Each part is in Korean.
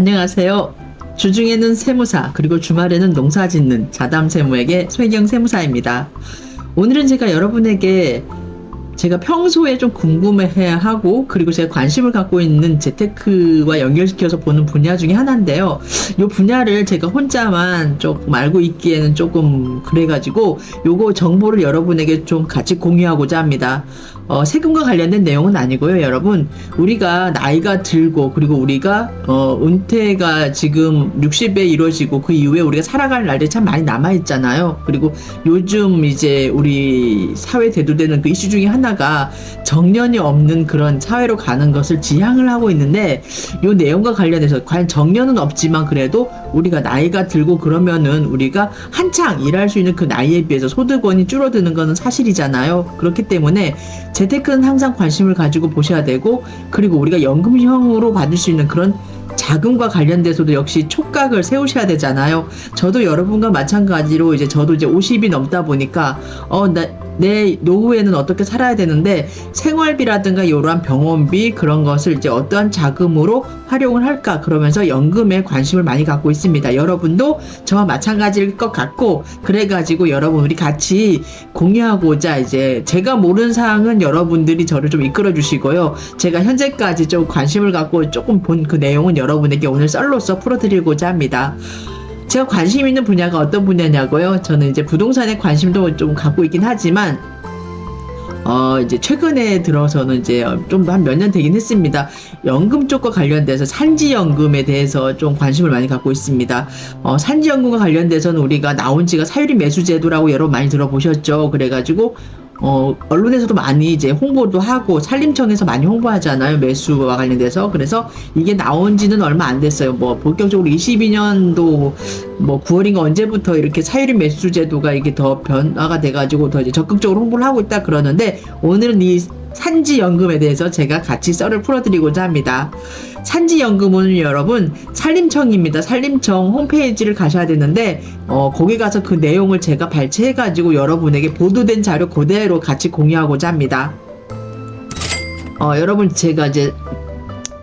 안녕하세요. 주중에는 세무사, 그리고 주말에는 농사 짓는 자담 세무에게 소혜경 세무사입니다. 오늘은 제가 여러분에게 제가 평소에 좀 궁금해야 하고 그리고 제가 관심을 갖고 있는 재테크와 연결시켜서 보는 분야 중에 하나인데요. 이 분야를 제가 혼자만 조금 알고 있기에는 조금 그래가지고 요거 정보를 여러분에게 좀 같이 공유하고자 합니다. 어, 세금과 관련된 내용은 아니고요, 여러분. 우리가 나이가 들고 그리고 우리가 어, 은퇴가 지금 60에 이루어지고 그 이후에 우리가 살아갈 날이 참 많이 남아 있잖아요. 그리고 요즘 이제 우리 사회 대두되는 그 이슈 중에 하나가 정년이 없는 그런 사회로 가는 것을 지향을 하고 있는데 요 내용과 관련해서 과연 정년은 없지만 그래도 우리가 나이가 들고 그러면은 우리가 한창 일할 수 있는 그 나이에 비해서 소득원이 줄어드는 것은 사실이잖아요. 그렇기 때문에 재테크는 항상 관심을 가지고 보셔야 되고 그리고 우리가 연금형으로 받을 수 있는 그런 자금과 관련돼서도 역시 촉각을 세우셔야 되잖아요. 저도 여러분과 마찬가지로 이제 저도 이제 50이 넘다 보니까 어, 나, 내 노후에는 어떻게 살아야 되는데 생활비라든가 이러한 병원비 그런 것을 이제 어떠한 자금으로 활용을 할까 그러면서 연금에 관심을 많이 갖고 있습니다. 여러분도 저와 마찬가지일 것 같고 그래가지고 여러분 우리 같이 공유하고자 이제 제가 모르는 사항은 여러분들이 저를 좀 이끌어 주시고요. 제가 현재까지 좀 관심을 갖고 조금 본 그 내용은 여러분에게 오늘 썰로서 풀어드리고자 합니다. 제가 관심 있는 분야가 어떤 분야냐고요? 저는 이제 부동산에 관심도 좀 갖고 있긴 하지만 어, 이제 최근에 들어서는 이제 좀 한 몇 년 되긴 했습니다. 연금 쪽과 관련돼서 산지연금에 대해서 좀 관심을 많이 갖고 있습니다. 어, 산지연금과 관련돼서는 우리가 나온 지가 사유리 매수제도라고 여러분 많이 들어보셨죠? 그래가지고 어, 언론에서도 많이 이제 홍보도 하고 산림청에서 많이 홍보하잖아요. 매수와 관련돼서. 그래서 이게 나온 지는 얼마 안 됐어요. 뭐 본격적으로 22년도 뭐 9월인가 언제부터 이렇게 사유리 매수 제도가 이게 더 변화가 돼 가지고 더 이제 적극적으로 홍보를 하고 있다 그러는데 오늘은 이 산지 연금에 대해서 제가 같이 썰을 풀어 드리고자 합니다. 산지연금은 여러분 산림청입니다. 산림청 홈페이지를 가셔야 되는데 어, 거기 가서 그 내용을 제가 발췌해가지고 여러분에게 보도된 자료 그대로 같이 공유하고자 합니다. 어, 여러분 제가 이제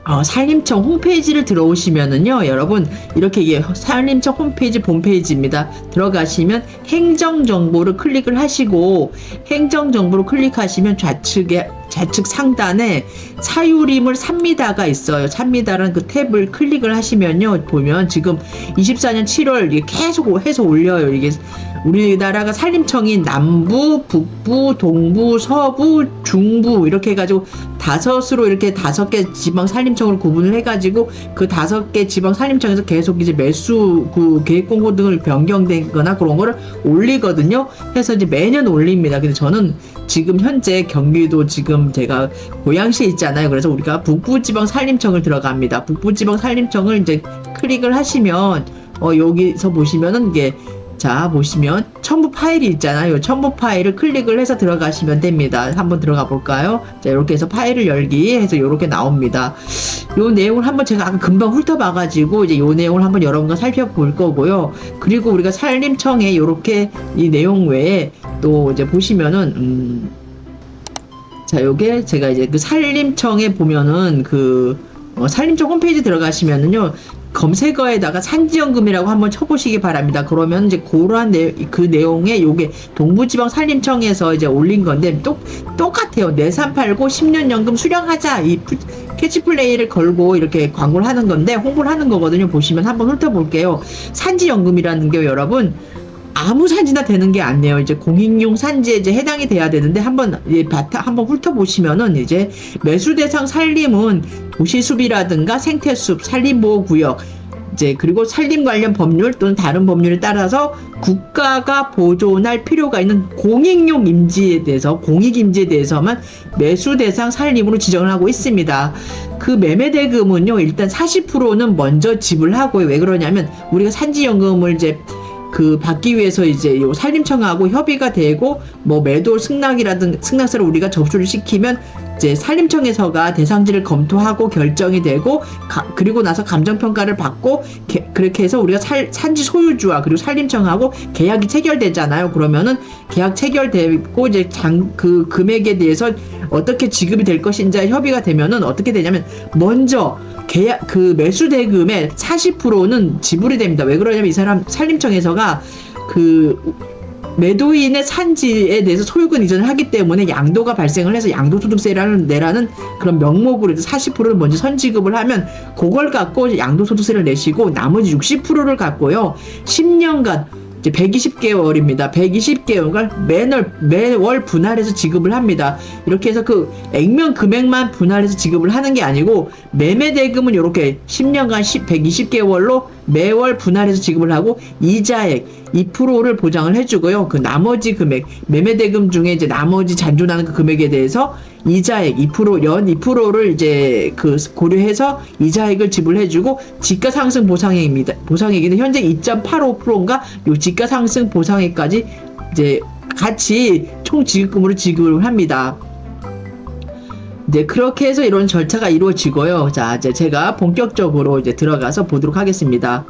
어, 산림청 홈페이지를 들어오시면은요, 여러분, 이렇게 이게 산림청 홈페이지 홈페이지입니다. 들어가시면 행정정보를 클릭을 하시고, 행정정보를 클릭하시면 좌측에, 좌측 상단에 사유림을 삽니다가 있어요. 삽니다라는 그 탭을 클릭을 하시면요, 보면 지금 24년 7월 이게 계속 해서 올려요. 이게 우리나라가 산림청이 남부, 북부, 동부, 서부, 중부 이렇게 해가지고 다섯으로 이렇게 다섯 개 지방 산림청을 구분을 해가지고 그 다섯 개 지방 산림청에서 계속 이제 매수 그 계획 공고 등을 변경되거나 그런 거를 올리거든요. 해서 이제 매년 올립니다. 근데 저는 지금 현재 경기도 지금 제가 고양시에 있잖아요. 그래서 우리가 북부지방 산림청을 들어갑니다. 북부지방 산림청을 이제 클릭을 하시면 어 여기서 보시면은 이게 자 보시면 첨부 파일이 있잖아요. 첨부 파일을 클릭을 해서 들어가시면 됩니다. 한번 들어가 볼까요? 자 이렇게 해서 파일을 열기 해서 이렇게 나옵니다. 요 내용을 한번 제가 아까 금방 훑어봐 가지고 이제 요 내용을 한번 여러분과 살펴볼 거고요. 그리고 우리가 산림청에 이렇게 이 내용 외에 또 이제 보시면은 음. 자, 요게 제가 이제 그 산림청에 보면은 그 어, 산림청 홈페이지 들어가시면은요. 검색어에다가 산지연금이라고 한번 쳐보시기 바랍니다. 그러면 이제 그러한 내, 그 내용에 요게 동부지방 산림청에서 이제 올린 건데 똑, 똑같아요. 내산 팔고 10년 연금 수령하자. 이 푸- 캐치플레이를 걸고 이렇게 광고를 하는 건데 홍보를 하는 거거든요. 보시면 한번 훑어볼게요. 산지연금이라는 게 여러분 아무 산지나 되는 게 아니에요. 이제 공익용 산지에 이제 해당이 돼야 되는데 한번 이 바타 한번 훑어보시면은 이제 매수 대상 산림은 도시 숲이라든가 생태숲, 산림보호 구역 이제 그리고 산림 관련 법률 또는 다른 법률에 따라서 국가가 보존할 필요가 있는 공익용 임지에 대해서 공익 임지에 대해서만 매수 대상 산림으로 지정을 하고 있습니다. 그 매매 대금은요 일단 40%는 먼저 지불하고 왜 그러냐면 우리가 산지연금을 이제 그 받기 위해서 이제 요 산림청하고 협의가 되고 뭐 매도 승낙이라든 승낙서를 우리가 접수를 시키면 이제 산림청에서가 대상지를 검토하고 결정이 되고 가- 그리고 나서 감정 평가를 받고 게- 그렇게 해서 우리가 살- 산지 소유주와 그리고 산림청하고 계약이 체결되잖아요. 그러면은 계약 체결되고 이제 장 그 금액에 대해서 어떻게 지급이 될 것인지 협의가 되면은 어떻게 되냐면 먼저 계약 그 매수 대금의 40%는 지불이 됩니다. 왜 그러냐면 이 사람 산림청에서가 그 매도인의 산지에 대해서 소유권 이전을 하기 때문에 양도가 발생을 해서 양도소득세를 내라는 그런 명목으로 40%를 먼저 선지급을 하면 그걸 갖고 양도소득세를 내시고 나머지 60%를 갖고요. 10년간 이제 120개월입니다. 120개월을 매월 매월 분할해서 지급을 합니다. 이렇게 해서 그 액면 금액만 분할해서 지급을 하는 게 아니고 매매 대금은 이렇게 10년간 10, 120개월로 매월 분할해서 지급을 하고 이자액 2%를 보장을 해주고요. 그 나머지 금액 매매 대금 중에 이제 나머지 잔존하는 그 금액에 대해서 이자액 2%연 2%를 이제 그 고려해서 이자액을 지불해주고 지가 상승 보상액입니다. 보상액인데 현재 2.85%인가 요 지가 상승 보상액까지 이제 같이 총 지급금으로 지급을 합니다. 이제 그렇게 해서 이런 절차가 이루어지고요. 자, 이제 제가 본격적으로 이제 들어가서 보도록 하겠습니다.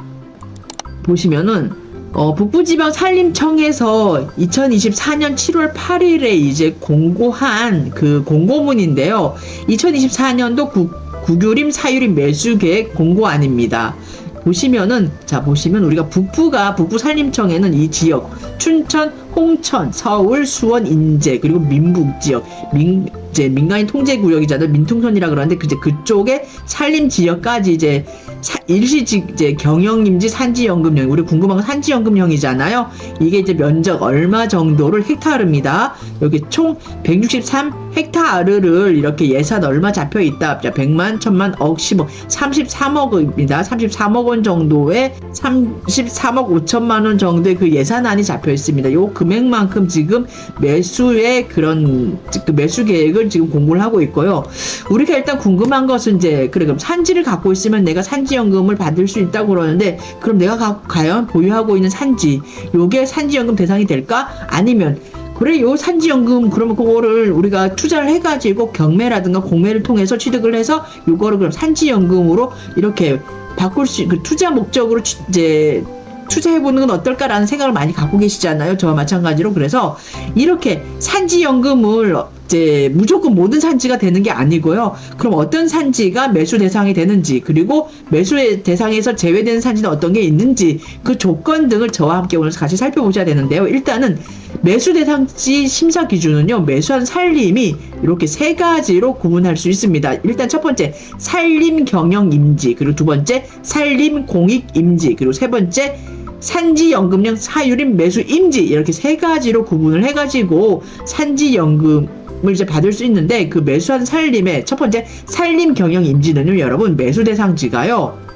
보시면은 어, 북부지방 산림청에서 2024년 7월 8일에 이제 공고한 그 공고문인데요. 2024년도 국, 국유림 사유림 매수 계획 공고안입니다. 보시면은 자 보시면 우리가 북부가 북부 산림청에는 이 지역 춘천, 홍천, 서울, 수원, 인제 그리고 민북 지역 민 이제 민간인 통제 구역이잖아요. 민통선이라 그러는데 이제 그쪽에 산림 지역까지 이제 사- 일시직 이제 경영임지 산지연금형 우리 궁금한 건 산지연금형이잖아요. 이게 이제 면적 얼마 정도를 헥타르입니다. 여기 총 163 헥타르를 이렇게 예산 얼마 잡혀 있다. 자 100만 1000만 억 10억 33억입니다. 33억 원 정도의 33억 5천만 원 정도의 그 예산안이 잡혀 있습니다. 요 금액만큼 지금 매수의 그런 그 매수 계획을 지금 공부를 하고 있고요. 우리가 일단 궁금한 것은 이제 그래 그럼 산지를 갖고 있으면 내가 산지연금을 받을 수 있다고 그러는데 그럼 내가 가, 과연 보유하고 있는 산지 요게 산지연금 대상이 될까? 아니면 그래 요 산지연금 그러면 그거를 우리가 투자를 해가지고 경매라든가 공매를 통해서 취득을 해서 요거를 그럼 산지연금으로 이렇게 바꿀 수 그 투자 목적으로 취- 이제 투자해보는 건 어떨까라는 생각을 많이 갖고 계시잖아요. 저와 마찬가지로. 그래서 이렇게 산지연금을 이제 무조건 모든 산지가 되는 게 아니고요. 그럼 어떤 산지가 매수 대상이 되는지, 그리고 매수의 대상에서 제외되는 산지는 어떤 게 있는지, 그 조건 등을 저와 함께 오늘 같이 살펴보셔야 되는데요. 일단은 매수 대상지 심사 기준은요, 매수한 산림이 이렇게 세 가지로 구분할 수 있습니다. 일단 첫 번째, 산림 경영 임지, 그리고 두 번째, 산림 공익 임지, 그리고 세 번째, 산지연금형 사유림 매수 임지 이렇게 세 가지로 구분을 해가지고 산지연금을 이제 받을 수 있는데 그 매수한 산림의 첫 번째 산림 경영 임지는요 여러분 매수 대상지가요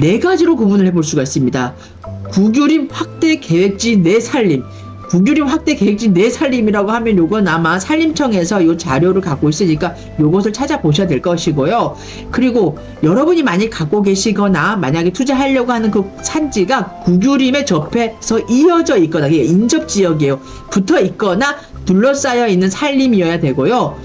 네 가지로 구분을 해볼 수가 있습니다. 국유림 확대 계획지 내 산림 국유림 확대 계획지 내 산림이라고 하면 요건 아마 산림청에서 요 자료를 갖고 있으니까 요것을 찾아보셔야 될 것이고요. 그리고 여러분이 많이 갖고 계시거나 만약에 투자하려고 하는 그 산지가 국유림에 접해서 이어져 있거나 인접 지역이에요. 붙어 있거나 둘러싸여 있는 산림이어야 되고요.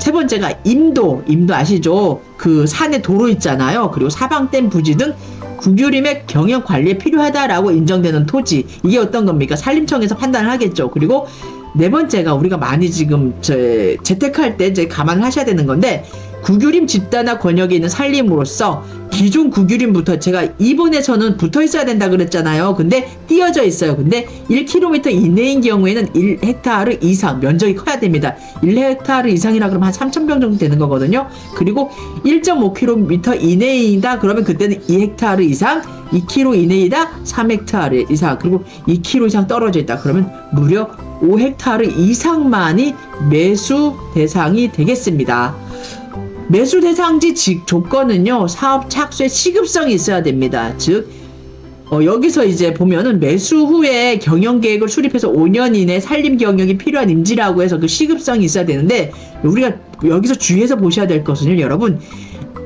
세 번째가 임도, 임도 아시죠? 그 산에 도로 있잖아요. 그리고 사방댐 부지 등 국유림의 경영 관리에 필요하다라고 인정되는 토지. 이게 어떤 겁니까? 산림청에서 판단을 하겠죠. 그리고 네 번째가 우리가 많이 지금 제 재택할 때 이제 감안을 하셔야 되는 건데 국유림 집단화 권역에 있는 산림으로서 기존 국유림부터 제가 2번에서는 붙어 있어야 된다 그랬잖아요. 근데 띄어져 있어요. 근데 1km 이내인 경우에는 1헥타르 이상 면적이 커야 됩니다. 1헥타르 이상이라 그러면 한 3,000평 정도 되는 거거든요. 그리고 1.5km 이내이다 그러면 그때는 2헥타르 이상, 2km 이내이다 3헥타르 이상, 그리고 2km 이상 떨어져 있다 그러면 무려 5헥타르 이상만이 매수 대상이 되겠습니다. 매수 대상지 직 조건은요 사업 착수의 시급성이 있어야 됩니다. 즉 어, 여기서 이제 보면은 매수 후에 경영 계획을 수립해서 5년 이내 산림 경영이 필요한 임지라고 해서 그 시급성이 있어야 되는데 우리가 여기서 주의해서 보셔야 될 것은요, 여러분.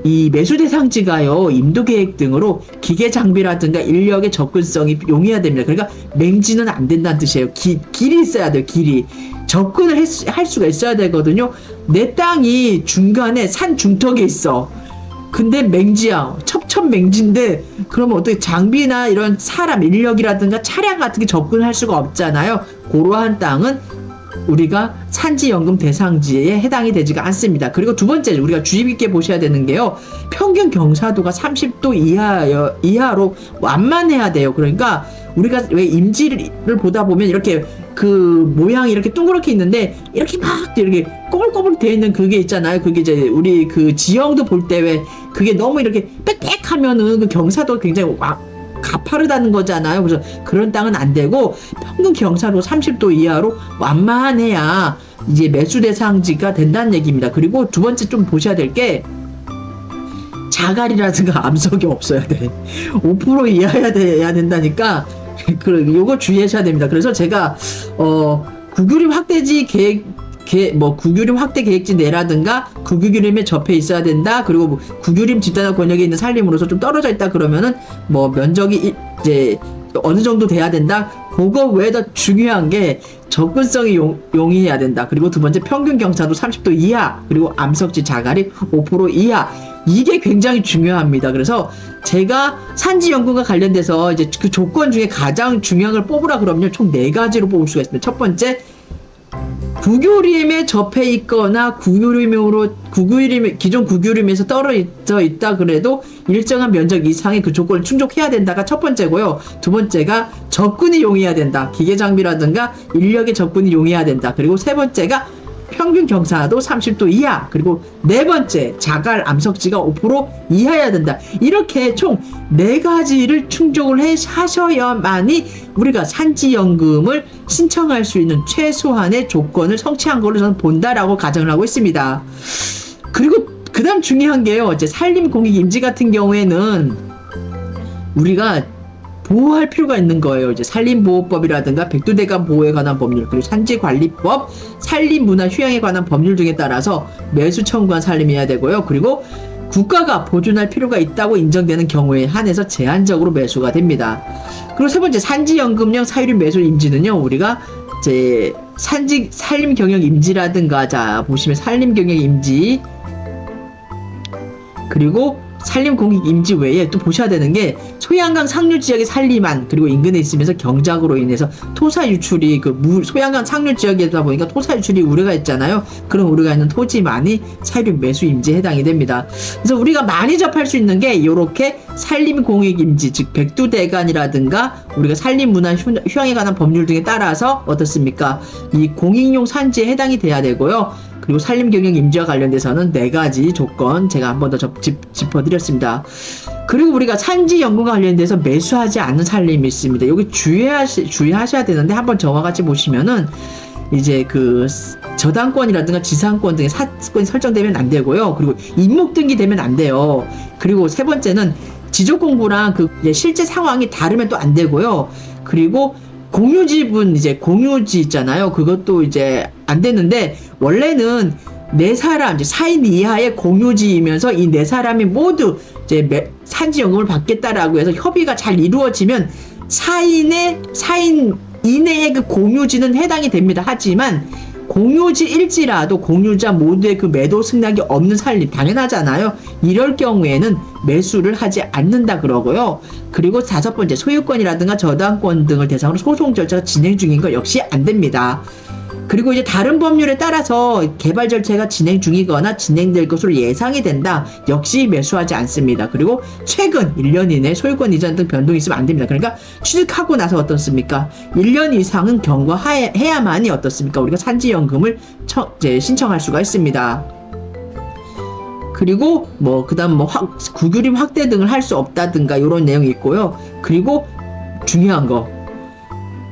이 매수 대상지가요, 임도 계획 등으로 기계 장비라든가 인력의 접근성이 용이해야 됩니다. 그러니까 맹지는 안 된다는 뜻이에요. 기, 길이 있어야 돼요, 길이. 접근을 했- 할 수가 있어야 되거든요. 내 땅이 중간에 산 중턱에 있어. 근데 맹지야 첩첩 맹지인데 그러면 어떻게 장비나 이런 사람 인력이라든가 차량 같은 게 접근할 수가 없잖아요 그러한 땅은 우리가 산지연금 대상지에 해당이 되지가 않습니다. 그리고 두 번째 우리가 주의 깊게 보셔야 되는 게요. 평균 경사도가 30도 이하 이하로 완만해야 돼요. 그러니까 우리가 왜 임지를 보다 보면 이렇게 그 모양이 이렇게 동그랗게 있는데 이렇게 막 이렇게 꼬불꼬불 되어 있는 그게 있잖아요. 그게 이제 우리 그 지형도 볼 때 왜 그게 너무 이렇게 빽빽하면은 그 경사도 굉장히 와, 가파르다는 거잖아요. 그래서 그런 땅은 안 되고 평균 경사도 30도 이하로 완만해야 이제 매수 대상지가 된다는 얘기입니다. 그리고 두 번째 좀 보셔야 될 게 자갈이라든가 암석이 없어야 돼. 5% 이하야 돼야 된다니까 그 요거 주의하셔야 됩니다. 그래서 제가 어 국유림 확대지 계획 계, 뭐 국유림 확대 계획지 내라든가 국유림에 접해 있어야 된다. 그리고 뭐 국유림 집단화 권역에 있는 산림으로서 좀 떨어져 있다 그러면은 뭐 면적이 이- 이제 어느 정도 돼야 된다. 그거 외에 더 중요한 게 접근성이 용, 용이해야 된다. 그리고 두 번째 평균 경사도 30도 이하. 그리고 암석지 자갈이 5% 이하. 이게 굉장히 중요합니다. 그래서 제가 산지 연구과 관련돼서 이제 그 조건 중에 가장 중요한 걸 뽑으라 그러면 총 네 가지로 뽑을 수가 있습니다. 첫 번째, 국유림에 접해 있거나 국유림으로 국유림 기존 국유림에서 떨어져 있다 그래도 일정한 면적 이상의 그 조건을 충족해야 된다가 첫 번째고요. 두 번째가 접근이 용이해야 된다. 기계 장비라든가 인력의 접근이 용이해야 된다. 그리고 세 번째가 평균 경사도 30도 이하. 그리고 네 번째 자갈 암석지가 5% 이하여야 된다. 이렇게 총 네 가지를 충족을 해 하셔야만이 우리가 산지연금을 신청할 수 있는 최소한의 조건을 성취한 걸로 저는 본다라고 가정을 하고 있습니다. 그리고 그다음 중요한 게요. 이제 산림 공익 임지 같은 경우에는 우리가 보호할 필요가 있는 거예요. 이제 산림보호법이라든가 백두대간 보호에 관한 법률, 그리고 산지관리법, 산림문화 휴양에 관한 법률 등에 따라서 매수 청구한 산림이어야 되고요. 그리고 국가가 보존할 필요가 있다고 인정되는 경우에 한해서 제한적으로 매수가 됩니다. 그리고 세 번째 산지연금형 사유림 매수 임지는요. 우리가 이제 산지 산림 경영 임지라든가 자 보시면 산림 경영 임지 그리고 산림 공익 임지 외에 또 보셔야 되는 게 소양강 상류 지역의 산림안 그리고 인근에 있으면서 경작으로 인해서 토사 유출이 그 무, 소양강 상류 지역이다 보니까 토사 유출이 우려가 있잖아요. 그런 우려가 있는 토지만이 사유림 매수 임지에 해당이 됩니다. 그래서 우리가 많이 접할 수 있는 게 이렇게 산림 공익 임지 즉 백두대간이라든가 우리가 산림 문화 휴- 휴양에 관한 법률 등에 따라서 어떻습니까? 이 공익용 산지에 해당이 돼야 되고요. 그리고 산림 경영 임지와 관련돼서는 네 가지 조건 제가 한 번 더 짚어드렸습니다. 그리고 우리가 산지 연구과 관련돼서 매수하지 않는 산림이 있습니다. 여기 주의하시, 주의하셔야 되는데 한번 저와 같이 보시면은 이제 그 저당권이라든가 지상권 등의 사건이 설정되면 안 되고요. 그리고 임목 등기 되면 안 돼요. 그리고 세 번째는 지적 공부랑 그 실제 상황이 다르면 또 안 되고요. 그리고 공유지분 이제 공유지 있잖아요. 그것도 이제 안 되는데 원래는 네 사람 이제 4인 이하의 공유지이면서 이 네 사람이 모두 이제 매- 산지연금을 받겠다라고 해서 협의가 잘 이루어지면 4인의 4인 이내의 그 공유지는 해당이 됩니다. 하지만 공유지 일지라도 공유자 모두의 그 매도 승낙이 없는 산림 당연하잖아요. 이럴 경우에는 매수를 하지 않는다 그러고요. 그리고 다섯 번째 소유권이라든가 저당권 등을 대상으로 소송 절차가 진행 중인 거 역시 안 됩니다. 그리고 이제 다른 법률에 따라서 개발 절차가 진행 중이거나 진행될 것으로 예상이 된다. 역시 매수하지 않습니다. 그리고 최근 1년 이내 소유권 이전 등 변동이 있으면 안 됩니다. 그러니까 취득하고 나서 어떻습니까? 1년 이상은 경과해야만이 어떻습니까? 우리가 산지연금을 처- 신청할 수가 있습니다. 그리고 뭐 그다음 뭐 확, 구규림 확대 등을 할 수 없다든가 이런 내용이 있고요. 그리고 중요한 거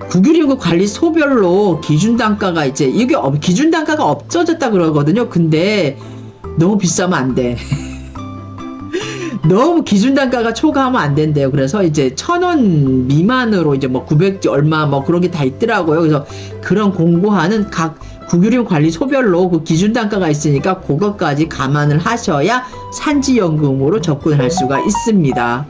국유림구 관리 소별로 기준 단가가 이제 이게 없- 기준 단가가 없어졌다 그러거든요. 근데 너무 비싸면 안 돼. 너무 기준 단가가 초과하면 안 된대요. 그래서 이제 천 원 미만으로 이제 뭐 900 얼마 뭐 그런 게 다 있더라고요. 그래서 그런 공고하는 각 국유림 관리 소별로 그 기준 단가가 있으니까 그것까지 감안을 하셔야 산지연금으로 접근을 할 수가 있습니다.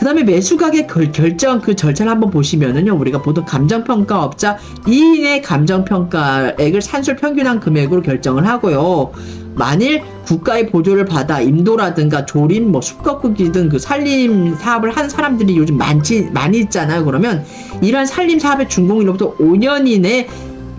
그 다음에 매수 가격 결, 결정 그 절차를 한번 보시면은요, 우리가 보통 감정평가업자 2인의 감정평가액을 산술 평균한 금액으로 결정을 하고요. 만일 국가의 보조를 받아 임도라든가 조림, 뭐 숲거꾸기 등그 산림 사업을 한 사람들이 요즘 많지, 많이 있잖아요. 그러면 이러한 산림 사업의 준공일로부터 5년 이내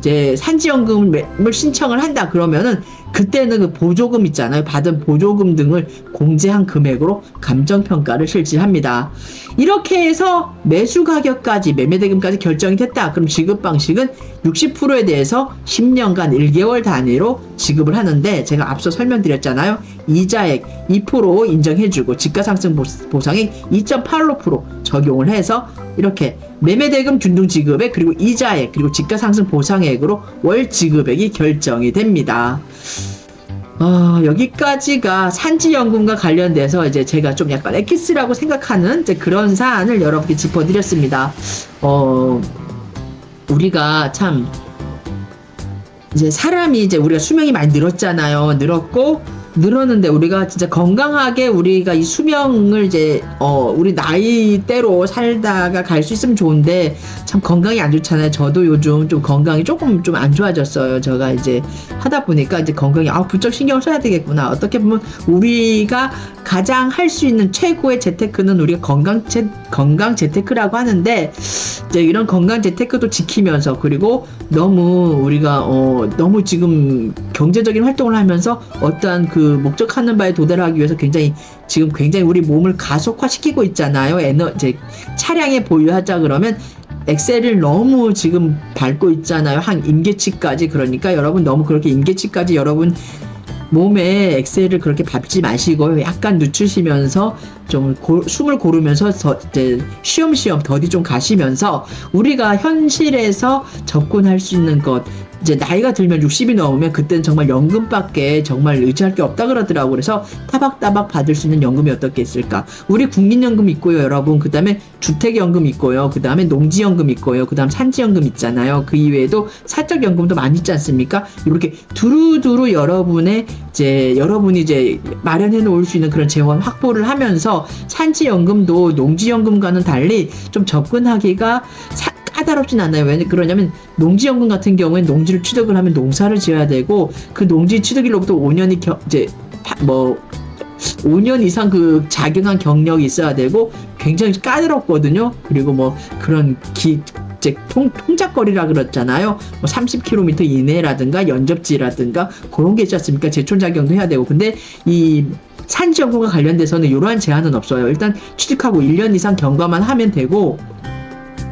이제 산지연금을 신청을 한다 그러면은 그때는 그 보조금 있잖아요. 받은 보조금 등을 공제한 금액으로 감정평가를 실시합니다. 이렇게 해서 매수 가격까지 매매대금까지 결정이 됐다. 그럼 지급 방식은 60%에 대해서 10년간 1개월 단위로 지급을 하는데 제가 앞서 설명드렸잖아요. 이자액 2% 인정해주고 지가 상승 보- 보상액 2.85% 적용을 해서 이렇게 매매 대금 균등 지급액 그리고 이자액 그리고 지가 상승 보상액으로 월 지급액이 결정이 됩니다. 어, 여기까지가 산지연금과 관련돼서 이제 제가 좀 약간 엑기스라고 생각하는 그런 사안을 여러분께 짚어드렸습니다. 어, 우리가 참 이제 사람이 이제 우리가 수명이 많이 늘었잖아요. 늘었고 늘었는데 우리가 진짜 건강하게 우리가 이 수명을 이제 어 우리 나이대로 살다가 갈 수 있으면 좋은데 참 건강이 안 좋잖아요. 저도 요즘 좀 건강이 조금 좀 안 좋아졌어요. 제가 이제 하다 보니까 이제 건강에 아 부쩍 신경을 써야 되겠구나. 어떻게 보면 우리가 가장 할 수 있는 최고의 재테크는 우리가 건강 재 건강 재테크라고 하는데 이제 이런 건강 재테크도 지키면서 그리고 너무 우리가 어 너무 지금 경제적인 활동을 하면서 어떠한 그 목적하는 바에 도달하기 위해서 굉장히 지금 굉장히 우리 몸을 가속화시키고 있잖아요. 에너 이제 차량에 보유하자 그러면 엑셀을 너무 지금 밟고 있잖아요. 한 임계치까지 그러니까 여러분 너무 그렇게 임계치까지 여러분 몸에 엑셀을 그렇게 밟지 마시고 약간 늦추시면서 좀 고- 숨을 고르면서 더 이제 쉬엄쉬엄 더디 좀 가시면서 우리가 현실에서 접근할 수 있는 것 이제 나이가 들면 60이 넘으면 그때는 정말 연금밖에 정말 의지할 게 없다 그러더라고. 그래서 타박타박 받을 수 있는 연금이 어떻게 있을까? 우리 국민연금 있고요 여러분. 그 다음에 주택연금 있고요. 그 다음에 농지연금 있고요. 그 다음 산지연금 있잖아요. 그 이외에도 사적연금도 많이 있지 않습니까? 이렇게 두루두루 여러분의 이제 여러분이 이제 마련해 놓을 수 있는 그런 재원 확보를 하면서 산지연금도 농지연금과는 달리 좀 접근하기가 사- 까다롭진 않아요. 왜 그러냐면 농지연금 같은 경우엔 농지를 취득을 하면 농사를 지어야 되고 그 농지 취득일로부터 5년이 겨, 이제 파- 뭐 5년 이상 그 작용한 경력이 있어야 되고 굉장히 까다롭거든요. 그리고 뭐 그런 기 이제 통, 통작거리라 그랬잖아요. 뭐 30km 이내라든가 연접지라든가 그런 게 있지 않습니까? 제촌 작용도 해야 되고. 근데 이 산지연금과 관련돼서는 이러한 제한은 없어요. 일단 취득하고 1년 이상 경과만 하면 되고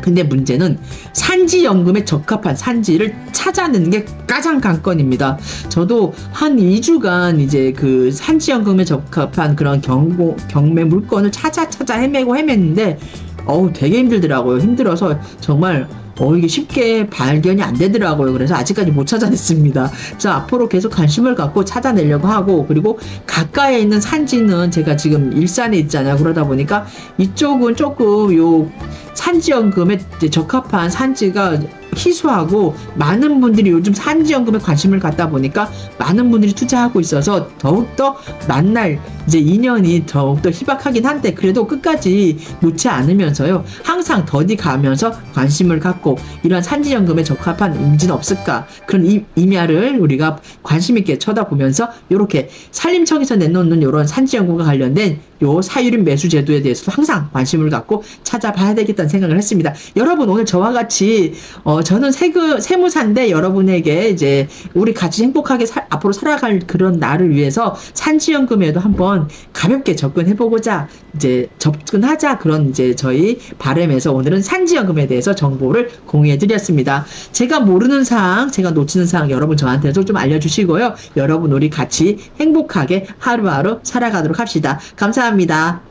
근데 문제는 산지 연금에 적합한 산지를 찾아내는 게 가장 관건입니다. 저도 한 2주간 이제 그 산지 연금에 적합한 그런 경고, 경매 물건을 찾아 찾아 헤매고 헤맸는데 어우 되게 힘들더라고요. 힘들어서 정말 어 이게 쉽게 발견이 안 되더라고요. 그래서 아직까지 못 찾아냈습니다. 그래서 앞으로 계속 관심을 갖고 찾아내려고 하고 그리고 가까이에 있는 산지는 제가 지금 일산에 있잖아요. 그러다 보니까 이쪽은 조금 요 산지연금에 적합한 산지가 희소하고 많은 분들이 요즘 산지연금에 관심을 갖다 보니까 많은 분들이 투자하고 있어서 더욱더 만날 이제 인연이 더욱더 희박하긴 한데 그래도 끝까지 놓지 않으면서요 항상 더디 가면서 관심을 갖고 이러한 산지연금에 적합한 임진 없을까 그런 이, 임야를 우리가 관심 있게 쳐다보면서 이렇게 산림청에서 내놓는 이런 산지연금과 관련된 요 사유림 매수 제도에 대해서도 항상 관심을 갖고 찾아봐야 되겠다는 생각을 했습니다. 여러분 오늘 저와 같이 어 저는 세그 세무사인데 여러분에게 이제 우리 같이 행복하게 살- 앞으로 살아갈 그런 나를 위해서 산지연금에도 한번 가볍게 접근해 보고자 이제 접근하자 그런 이제 저희 바람에서 오늘은 산지연금에 대해서 정보를 공유해 드렸습니다. 제가 모르는 사항, 제가 놓치는 사항 여러분 저한테도 좀 알려 주시고요. 여러분 우리 같이 행복하게 하루하루 살아가도록 합시다. 감사합니다.